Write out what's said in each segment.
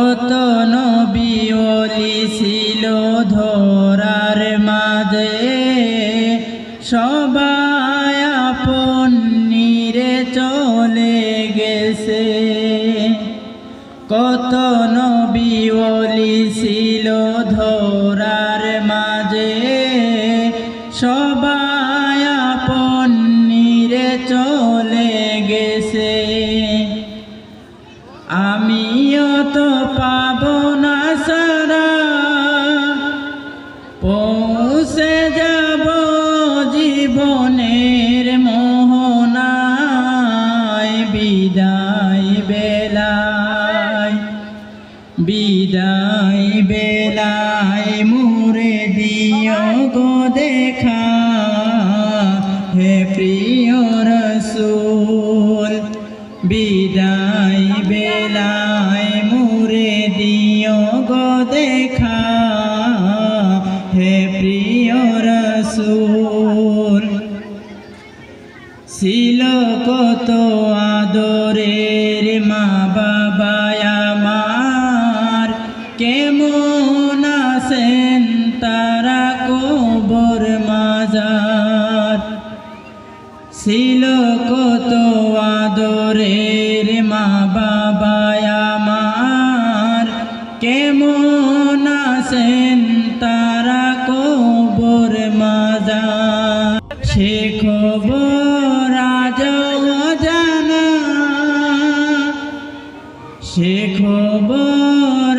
কত নবিয়লি ছিল ধরার মাঝে? সবাই আপন নিরে চলে গেছে। কত নবিয়লি ছিল ধরার মাঝে? সবাই আপন নিরে চলে মুরে দিও গো দেখা। হে প্রিয় রসুল, বিদায় বেলায় মুরে দিও গো দেখা। হে প্রিয় রসুল, ছিল কত আদরের মা বাবা মাজার ছিল কত আদরের মা বাবা আমার। কেমন আছেন তারা কবর মাজার? সে খবর জানা সে খবর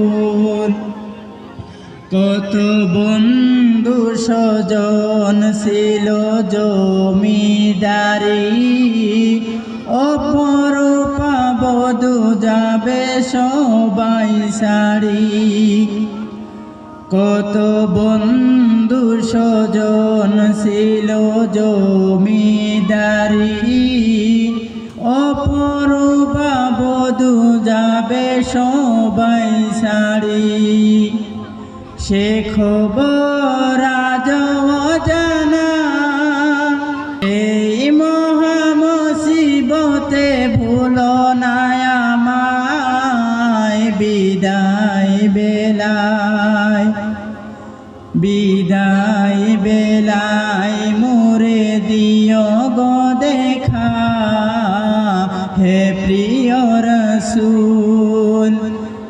কত বন্ধু স্বজন ছিল জমিদারি। অপর পাবদু যাবে সবাই সারি। কত বন্ধু স্বজন ছিল জমিদারি। অপর বাবদু যাবে সবাই সারি। সে খবর জানা এই মহামসিবতে ভুলো না আমায়, বিদায় বেলায়। বিদায় বেলায় মোরে দিও গো দেখা। হে প্রিয় রসুল